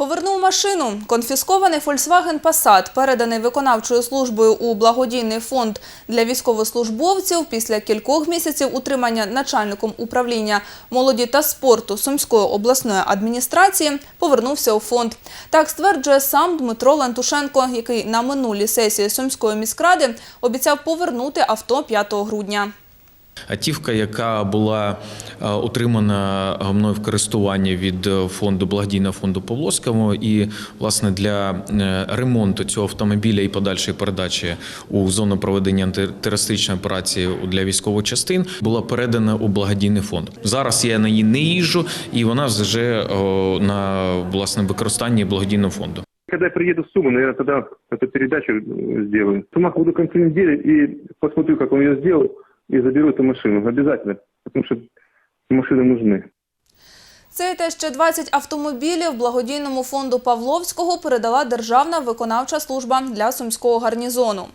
Повернув машину. Конфіскований Volkswagen Passat, переданий виконавчою службою у благодійний фонд для військовослужбовців після кількох місяців утримання начальником управління молоді та спорту Сумської обласної адміністрації, повернувся у фонд. Так стверджує сам Дмитро Лантушенко, який на минулій сесії Сумської міськради обіцяв повернути авто 5 грудня. Автівка, яка була е, отримана мною в користування від е, фонду благодійного фонду Павловського, і власне для е, ремонту цього автомобіля і подальшої передачі у зону проведення антитерористичної операції для військових частин була передана у благодійний фонд. Зараз я на ній не їжджу, і вона вже на власне використанні благодійного фонду. Когда я приеду в Суму, наверное, тогда эту передачу э, сделаю. В Сумах буду к недели и посмотрю, как он ее сделал, и заберу эту машину. Обязательно, потому что машины нужны. Це й те, ще 20 автомобілів благодійному фонду Павловського передала Державна виконавча служба для сумського гарнізону.